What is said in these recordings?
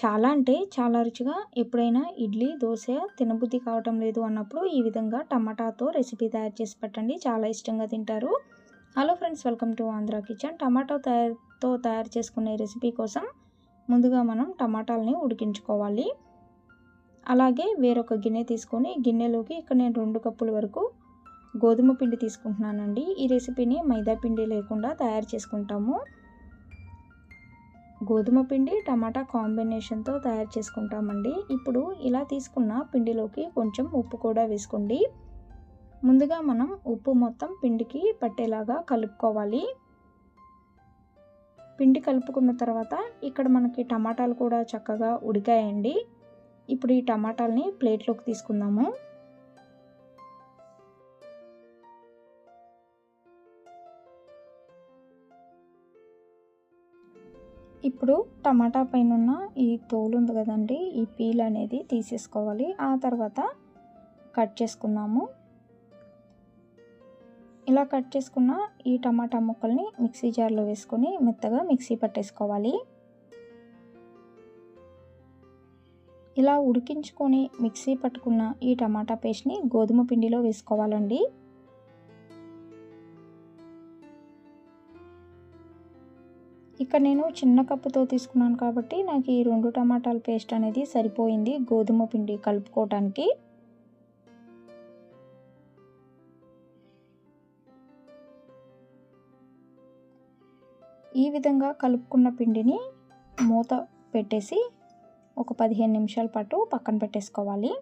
చాలా అంటే చాలా రుచిగా ఎప్పుడైనా ఇడ్లీ దోశ తినబుద్ధి కావటం లేదు అన్నప్పుడు ఈ విధంగా టమాటాతో రెసిపీ తయారు చేసి పెట్టండి. చాలా ఇష్టంగా తింటారు. Hello friends welcome to Andhra kitchen. Tomato తయారుతో తయారు చేసుకునే రెసిపీ కోసం ముందుగా మనం టమాటాలని ఉడికించుకోవాలి. అలాగే వేరొక గిన్నె తీసుకొని గిన్నెలోకి ఇక్కడ నేను రెండు కప్పుల వరకు గోధుమ పిండి తీసుకుంటున్నానండి. ఈ రెసిపీని మైదా పిండి లేకుండా తయారు చేసుకుంటాము. గోధుమ పిండి టమాటా కాంబినేషన్తో తయారు చేసుకుంటామండి. ఇప్పుడు ఇలా తీసుకున్న పిండిలోకి కొంచెం ఉప్పు కూడా వేసుకోండి. ముందుగా మనం ఉప్పు మొత్తం పిండికి పట్టేలాగా కలుపుకోవాలి. పిండి కలుపుకున్న తర్వాత ఇక్కడ మనకి టమాటాలు కూడా చక్కగా ఉడికాయండి. ఇప్పుడు ఈ టమాటాలని ప్లేట్లోకి తీసుకుందాము. ఇప్పుడు టమాటా పైన ఉన్న ఈ తోలు ఉంది కదండి ఈ పీల్ అనేది తీసేసుకోవాలి. ఆ తర్వాత కట్ చేసుకుందాము. ఇలా కట్ చేసుకున్న ఈ టమాటా ముక్కల్ని మిక్సీ జార్లో వేసుకొని మెత్తగా మిక్సీ పట్టేసుకోవాలి. ఇలా ఉడికించుకొని మిక్సీ పట్టుకున్న ఈ టమాటా పేస్ట్ని గోధుమ పిండిలో వేసుకోవాలండి. ఇక్కడ నేను చిన్న కప్పుతో తీసుకున్నాను కాబట్టి నాకు ఈ రెండు టమాటాల పేస్ట్ అనేది సరిపోయింది. గోధుమ పిండి కలుపుకోవటానికి. ఈ విధంగా కలుపుకున్న పిండిని మూత పెట్టేసి ఒక పదిహేను నిమిషాల పాటు పక్కన పెట్టేసుకోవాలి.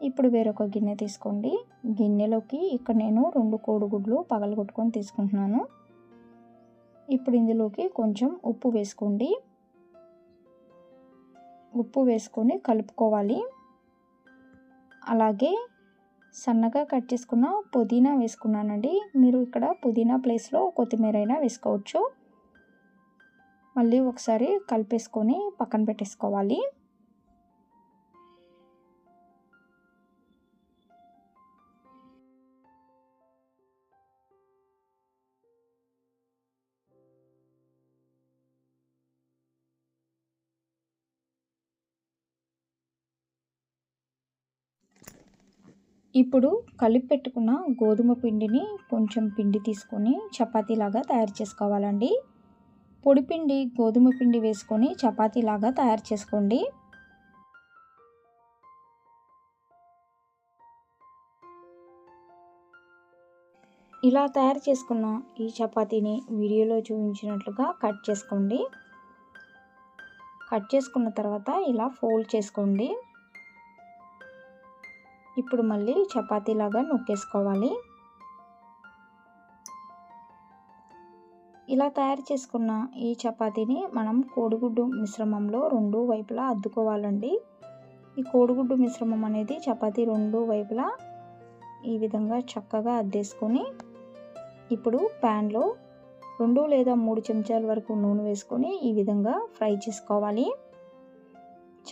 ఇప్పుడు వేరొక గిన్నె తీసుకోండి. గిన్నెలోకి ఇక్కడ నేను రెండు కోడిగుడ్లు పగలగొట్టుకొని తీసుకుంటున్నాను. ఇప్పుడు ఇందులోకి కొంచెం ఉప్పు వేసుకోండి. ఉప్పు వేసుకొని కలుపుకోవాలి. అలాగే సన్నగా కట్ చేసుకున్న పుదీనా వేసుకున్నానండి. మీరు ఇక్కడ పుదీనా ప్లేస్లో కొత్తిమీర అయినా వేసుకోవచ్చు. మళ్ళీ ఒకసారి కలిపేసుకొని పక్కన పెట్టేసుకోవాలి. ఇప్పుడు కలిపి పెట్టుకున్న గోధుమ పిండిని కొంచెం పిండి తీసుకొని చపాతీలాగా తయారు చేసుకోవాలండి. పొడి పిండి గోధుమ పిండి వేసుకొని చపాతీలాగా తయారు చేసుకోండి. ఇలా తయారు చేసుకున్న ఈ చపాతీని వీడియోలో చూపించినట్లుగా కట్ చేసుకోండి. కట్ చేసుకున్న తర్వాత ఇలా ఫోల్డ్ చేసుకోండి. ఇప్పుడు మళ్ళీ చపాతీలాగా నొక్కేసుకోవాలి. ఇలా తయారు చేసుకున్న ఈ చపాతీని మనం కోడిగుడ్డు మిశ్రమంలో రెండు వైపులా అద్దుకోవాలండి. ఈ కోడిగుడ్డు మిశ్రమం అనేది చపాతీ రెండు వైపులా ఈ విధంగా చక్కగా అద్దేసుకొని ఇప్పుడు ప్యాన్లో రెండు లేదా మూడు చెంచాల వరకు నూనె వేసుకొని ఈ విధంగా ఫ్రై చేసుకోవాలి.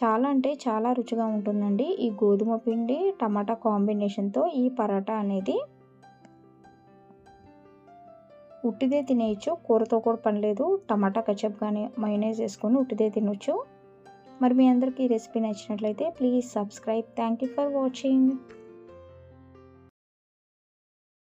చాలా అంటే చాలా రుచిగా ఉంటుందండి. ఈ గోధుమ పిండి టమాటా కాంబినేషన్తో ఈ పరాటా అనేది ఉట్టిదే తినేయచ్చు. కూరతో కూడా పనిలేదు టమాటా కచప్ కానీ మైనైజ్ వేసుకొని ఉట్టిదే తినొచ్చు. మరి మీ అందరికీ ఈ రెసిపీ నచ్చినట్లయితే please subscribe. Thank you for watching.